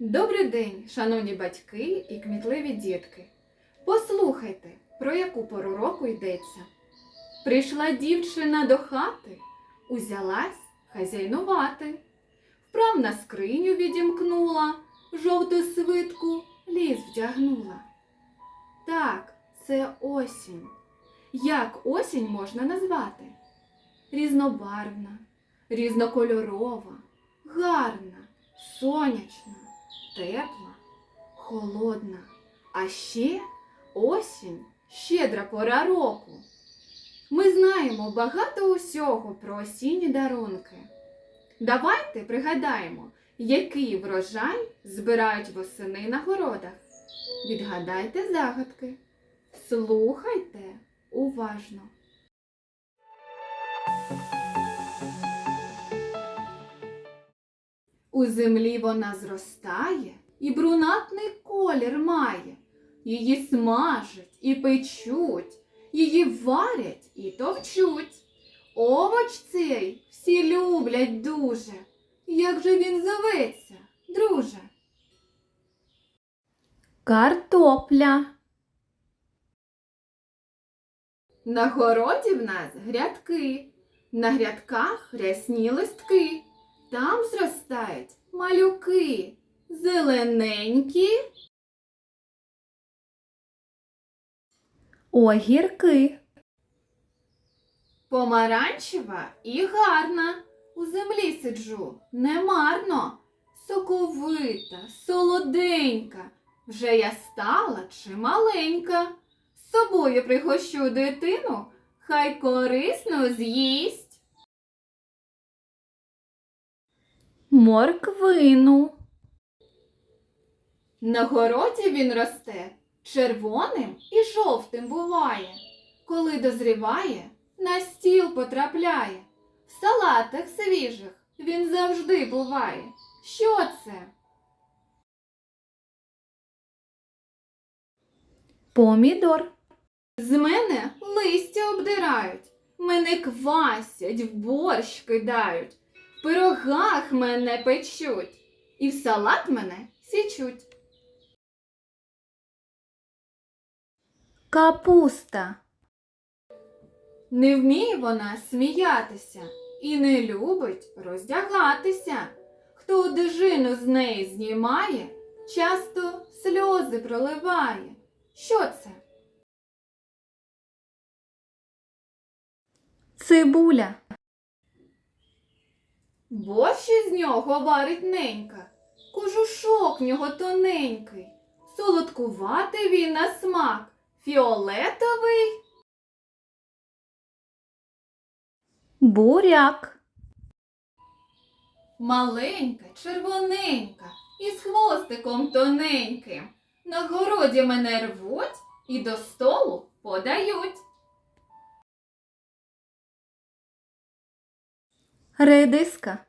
Добрий день, шановні батьки і кмітливі дітки. Послухайте, про яку пору року йдеться. Прийшла дівчина до хати, узялась хазяйнувати. Вправ на скриню відімкнула, жовту свитку ліс вдягнула. Так, це осінь. Як осінь можна назвати? Різнобарвна, різнокольорова, гарна, сонячна, тепла, холодна. А ще осінь щедра пора року. Ми знаємо багато усього про осінні дарунки. Давайте пригадаємо, який врожай збирають восени на городах. Відгадайте загадки. Слухайте уважно. У землі вона зростає і брунатний колір має. Її смажать і печуть, її варять і товчуть. Овоч цей всі люблять дуже. Як же він зоветься, друже? Картопля. На городі в нас грядки, на грядках рясні листки. Там зростають малюки, зелененькі. Огірки. Помаранчева і гарна. У землі сиджу немарно. Соковита, солоденька. Вже я стала чималенька. З собою пригощу дитину, хай корисно з'їсть. Морквину. На городі він росте, червоним і жовтим буває. Коли дозріває, на стіл потрапляє. В салатах свіжих він завжди буває. Що це? Помідор. З мене листя обдирають, мене квасять, в борщ кидають, в пирогах мене печуть, і в салат мене січуть. Капуста. Не вміє вона сміятися і не любить роздягатися. Хто одежину з неї знімає, часто сльози проливає. Що це? Цибуля. Борщ із нього варить ненька, кожушок в нього тоненький, солодкуватий він на смак, фіолетовий. Буряк. Маленька, червоненька, із хвостиком тоненьким. На городі мене рвуть і до столу подають. Редиска.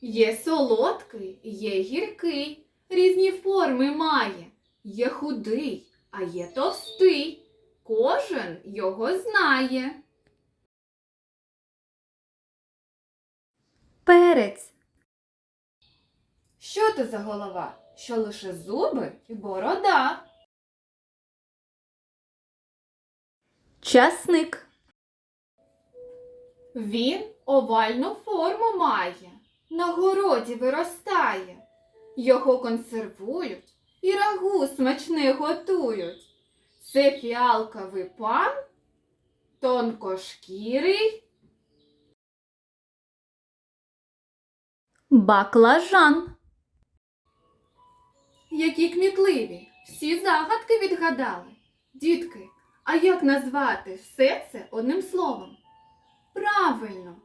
Є солодкий, є гіркий, різні форми має. Є худий, а є товстий. Кожен його знає. Перець. Що то за голова? Що лише зуби і борода? Часник. Він овальну форму має, на городі виростає. Його консервують і рагу смачне готують. Це фіалковий пан, тонкошкірий. Баклажан. Які кмітливі, всі загадки відгадали. Дітки, а як назвати все це одним словом? Правильно,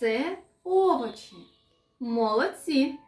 це овочі. Молодці.